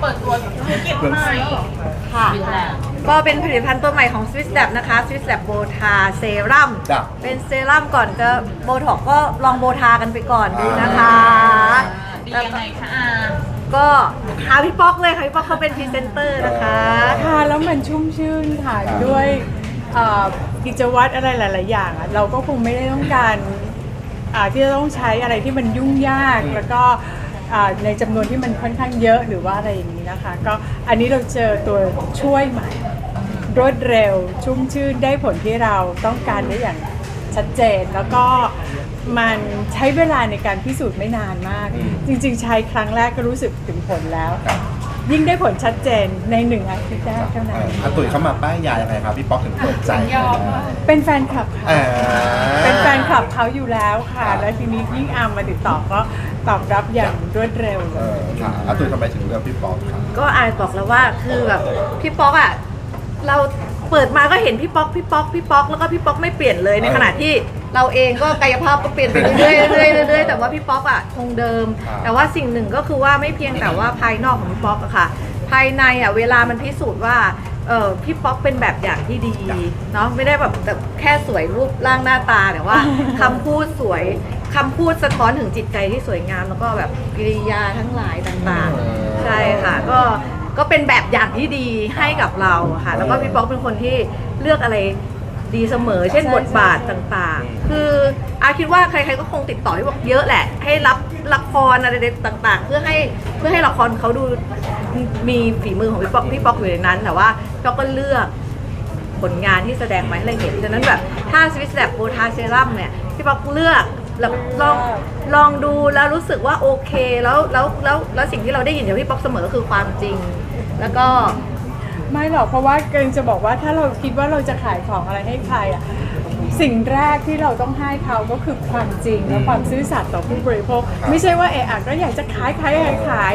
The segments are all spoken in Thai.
เปิดตัวธุรกิจใหม่ค่ะฟินแลนด์ก็เป็นผลิตภัณฑ์ตัวใหม่ของ Swiss Lab นะคะ Swiss Lab โบทาเซรั่มจ้ะ เป็นเซรั่มก่อนจะโบท็อกก็ลองโบทากันไปก่อนดูนะคะ ดียังไงคะอาก็อาพี่ป๊อกเลยค่ะ พี่ป๊อกเขาเป็นพรีเซนเตอร์นะคะ ทานแล้วมันชุ่มชื่นค่ะด้วยเอ่อกิจวัตรอะไรหลาย ๆ อย่างอะเราก็คงไม่ได้ต้องการอ่าที่จะต้องใช้อะไรที่มันยุ่งยาก แล้วก็อ่า ในจำนวนที่มันค่อนข้างเยอะหรือว่าอะไรอย่างนี้นะคะ ก็อันนี้เราเจอตัวช่วยใหม่ รวดเร็วชุ่มชื่นได้ผลที่เราต้องการได้อย่างชัดเจนแล้วก็มันใช้เวลาในการพิสูจน์ไม่นานมาก จริง ๆ ใช้ครั้งแรกก็รู้สึกถึงผลแล้ว ยิ่งได้ผลชัดเจนในหนึ่งอาทิตย์แรกเท่าเอนั้นออาตุ๋ยเข้ามาป้ายยายังไงครับพี่ป๊อกถึงเปิดใจเป็นแฟนคลับค่ะอ่าเป็นแฟนคลับเขาอยู่แล้วค่ะ แล้วทีนี้ยิ่งอามมาติดต่อก็ ตอบรับอย่างรวดเร็วเลเอย อค่ะอาตุ๋ยทำไมถึงเลือกพี่ป๊อกครับก็อายบอกแล้วว่าคือแบบพี่ป๊อกอะเราเปิดมาก็เห็นพี่ป๊อกพี่ป๊อกพี่ป๊อกแล้วก็พี่ป๊อกไม่เปลี่ยนเลยในขณะที่เราเองก็กายภาพก็เปลี่ยนไปเรื่อยๆเรื่อยๆเรื่อยๆแต่ว่าพี่ป๊อกอะคงเดิม ครับ แต่ว่าสิ่งหนึ่งก็คือว่าไม่เพียงแต่ว่าภายนอกของพี่ป๊อกอะค่ะ ภายในอะเวลามันพิสูจน์ว่าเออพี่ป๊อกเป็นแบบอย่างที่ดีเนาะไม่ได้แบบแบบแค่สวยรูปร่างหน้าตาแต่ว่า คำพูดสวย คำพูดสะท้อนถึงจิตใจที่สวยงาม แล้วก็แบบกิริยาทั้งหลายต่างๆ ใช่ค่ะก็ก็เป็นแบบอย่างที่ดีให้กับเราค่ะ แล้วก็พี่ป๊อกเป็นคนที่เลือกอะไรดีเสมอ เช่นใช่บทบาทต่างๆ คืออาคิดว่าใครๆก็คงติดต่อพี่ป๊อกเยอะแหละ ให้รับละครอะไรต่างๆ เพื่อให้เพื่อให้ละครเขาดูมีฝีมือของพี่ป๊อกพี่ป๊อกอยู่ในนั้น แต่ว่าพี่ป๊อกก็เลือกผลงานที่แสดงมาให้เราเห็นฉะนั้นแบบถ้าสวิสแลบโบทาเซรั่มเนี่ยพี่ป๊อกเลือก แล้วลองลองดูแล้วรู้สึกว่าโอเคแล้วแล้วแล้วแล้วสิ่งที่เราได้ยินจากพี่ป๊อกเสมอคือความจริง แล้วก็ ไม่หรอกเพราะว่าเกรงจะบอกว่าถ้าเราคิดว่าเราจะขายของอะไรให้ใครอะสิ่งแรกที่เราต้องให้เขาก็คือความจริงและความซื่อสัตย์ต่อผู้บริโภค ไม่ใช่ว่าเอะอะก็อยากจะขายขายขายขาย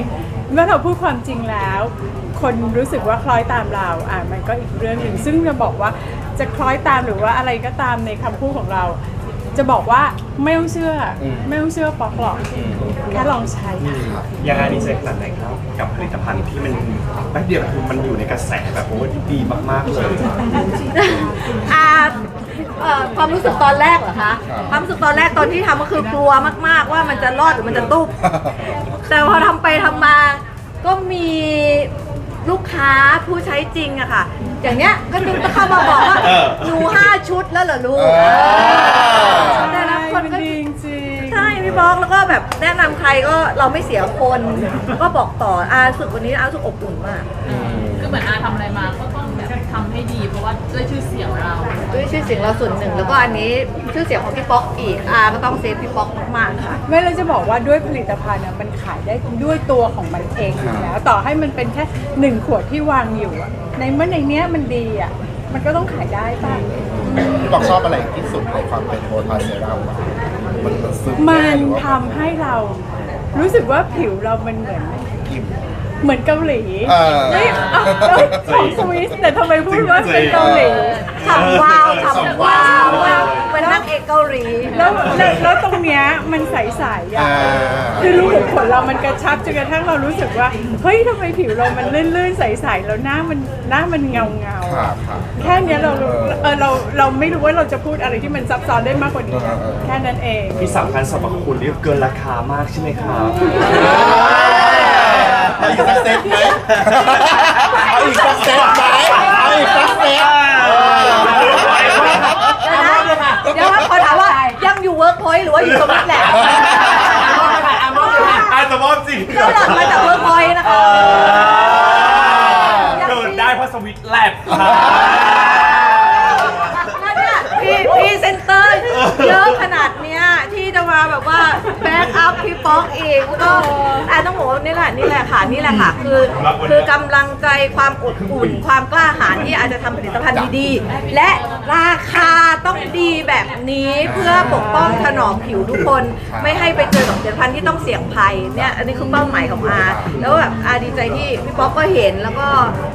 เมื่อเราพูดความจริงแล้ว คนรู้สึกว่าคล้อยตามเราอะมันก็อีกเรื่องหนึ่งซึ่งจะบอกว่าจะคล้อยตามหรือว่าอะไรก็ตามในคำพูดของเรา จะบอกว่าไม่ต้องเชื่ออม ไม่ต้องเชื่อปอกหรอกแค่ลองใช้ยังไงดีใจขนาดไหนครับกับผลิตภัณฑ์ที่มันแป๊บเดียวคือมันอยู่ในกระแสแบบโอ้ดีมากๆเลยอาเอ่อความรู้สึกตอนแรกเหรอคะความรู้สึกตอนแรกตอนที่ทำก็คือกลัวมากๆ ว่ามันจะรอดหรือมันจะตุ๊บแต่พอทำไปทำมา ก็มี ลูกค้าผู้ใช้จริงอะค่ะ อย่างเนี้ยก็จะเข้ามาบอกว่าเออ หนูห้าชุดแล้วเหรอลูกเออ แต่ละคนก็ดีจริงๆใช่พี่บอกแล้วก็แบบแนะนำใครก็เราไม่เสียคน ก็บอกต่ออารู้สึกวันนี้อารู้สึกอบอุ่นมาก คือเหมือนอาทำอะไรมาก็ต้องแบบ ทำให้ดีเพราะว่าด้วยชื่อเสียงเราด้วยชื่อเสียงเราส่วนหนึ่ง แล้วก็อันนี้ชื่อเสียงของพี่ป๊อกอีกอาก็ต้องเซฟพี่ป๊อกมากๆค่ะ ไม่เราจะบอกว่าด้วยผลิตภัณฑ์อะมันขายได้ด้วยตัวของมันเองอยู่แล้วต่อให้มันเป็นแค่หนึ่งขวดที่วางอยู่อะในเมื่อในเนี้ยมันดีอะมันก็ต้องขายได้ป่ะ พี่ป๊อกชอบอะไรที่สุดในความเป็นโบทาเซรั่มอะมันมันซึมมันหรือว่าทำให้เรารู้สึกว่าผิวเรามันเหมือนอิ่ม เหมือนเกาหลีเออ เฮ้ยเอาเอ้ยของสวิสแต่ทำไมพูดว่าเป็นเกาหลี ฉ่ำวาวฉ่ำวาววาวเป็นนางเอกเกาหลี แล้วแล้วแล้วตรงเนี้ยมันใสๆอ่าอะ คือรูขุมขนเรามันกระชับจนกระทั่งเรารู้สึกว่า เฮ้ยทำไมผิวเรามันลื่นๆ ใสๆ แล้วหน้ามันหน้ามันเงาเงาๆค่ะอะค่ะ แค่เนี้ยเราเออเราเราไม่รู้ว่าเราจะพูดอะไรที่มันซับซ้อนได้มากกว่านี้ เออเออ แค่นั้นเอง ที่สำคัญสรรพคุณนี่เกินราคามากใช่ไหมครับเอีกสักเซตไหมเอาอีกสักเซตไหมเอาอีกสักเซตเดี๋ยวนะเดี๋ยวว่าถามว่ายังอยู่เวิร์กพอยต์หรือว่าอยู่สวิตแหละอาจจะมอบจริงเราหล่อนมาจากเวิร์กพอยต์นะคะ เกิดได้เพราะสวิตช์แลบครับ แล้วเนี่ยพี่พี่เซนเตอร์เยอะขนาดเนี้ยที่จะมาแบบว่าแบ็กอัพพี่ป๊ อกอีกก็อะต้องบอกว่านี่แหละนี่แหละค่ะนี่แหละค่ะคือคือกำลังใจความอดอุ่น ความกล้าหาญที่อาจจะทำผลิตภัณฑ์ดีๆ และราคาต้องดีแบบนี้เพื่อปกป้องถนอมผิวทุกคน ไม่ให้ไปเจอกับผลิตภัณฑ์ที่ต้องเสี่ยงภัยเนี่ยอันนี้คือเป้าหมายของอาแล้วแบบอาดีใจที่พี่ป๊อกก็เห็นแล้วก็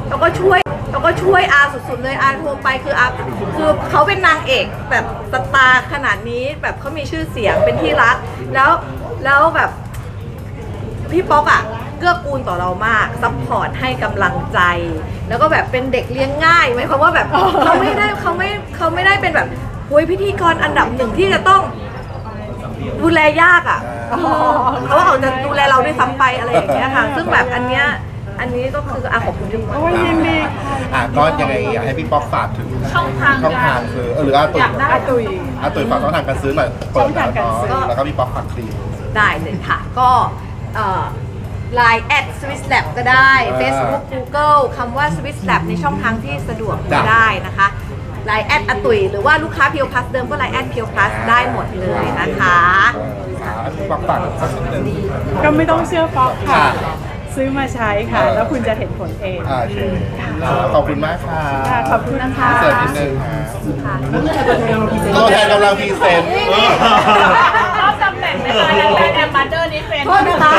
แล้วก็ช่วยแล้วก็ช่วยอาสุดๆเลยอาโทรไปคืออาคือเขาเป็นนางเอกแบบสตาร์ขนาดนี้แบบเขามีชื่อเสียงเป็นที่รักแล้ว แล้วแบบพี่ป๊อกอะกื้อกูลต่อเรามากซัพพอร์ตให้กำลังใจ แล้วก็แบบเป็นเด็กเลี้ยงง่ายหมายความว่าแบบเขาไม่ได้เขาไม่เขาไม่ได้เป็นแบบหุยพิธีกรอันดับหนึ่งที่จะต้องดูแลยากอะเขาเอาจะดูแลเราด้วยซ้ำไปอะไรอย่างเงี้ยค่ะ ซึ่งแบบอันเนี้ยอันนี้ก็คืออะขอบคุณที่โอ้ยยินดีค่ะอะก็ยังไงอยากให้พี่ป๊อกฝากถึงช่องทางช่องทางคือเออหรืออาตุยอยากได้อาตุยอาตุยฝากช่องทางการซื้อหน่อยเปิดแล้วช่องทางการซื้อเนาะแล้วก็พี่ป๊อกฝากครีม ได้เลยค่ะ ก็ไลน์แอด Swiss Lab ก็ได้อ่า Facebook Google คำว่า Swiss Lab ในช่องทางที่สะดวกก็จ้ะได้นะคะไลน์แอดอตุยหรือว่าลูกค้าเพียวพลัสเดิมก็ไลน์แอดเพียวพลัสได้หมดเลยนะคะเอออะพี่ป๊อกฝากสักนิดนึงก็ไม่ต้องเชื่อฟอกค่ะค่ะซื้อมาใช้ค่ะเออแล้วคุณจะเห็นผลเองอ่าโอเคขอบคุณมากค่ะค่ะขอบคุณค่ะเสิร์ฟนิดนึงค่ะตัวแทนกำลังพรีเซนต์ ไหมคะแอนแอมบัตเตอร์นี่เป็นโทษนะคะ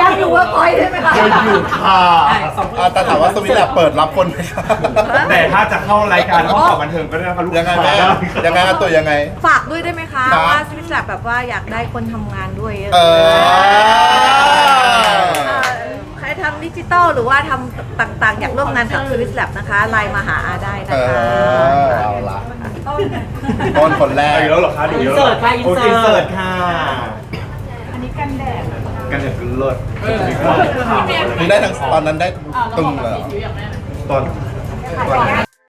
ยังอยู่เวิร์กพอยต์ใช่ไหมคะยังอยู่ค่ะอะแต่ถามว่าสวิตแลบเปิดรับคนไหมคะแต่ถ้าจะเข้ารายการห้องข่าวบันเทิงก็ได้นะครับลูกยังไงแม่ยังไงอาตุยยังไง ฝากด้วยได้ไหมคะครับ ว่า Swiss Lab แบบว่าอยากได้คนทำงานด้วยเออ เอ่อใครทำดิจิตอลหรือว่าทำต่างๆ อยากร่วมงานกับ Swiss Lab นะคะไลน์มาหาอาได้เอนะคะ อเอาละ ต้นคนแรกเอาอีกแล้วเหรอคะดูเยอะอินเสิร์ตค่ะอินเสิร์ตอินเสิร์ตค่ะอันนี้กันแดดกันแดดเลิศมีความขาวอะไรได้ทั้งตอนนั้นได้อ่าตึต้องงบอกเลยกับเหรอสีผิวอย่างแน่ตอนตอน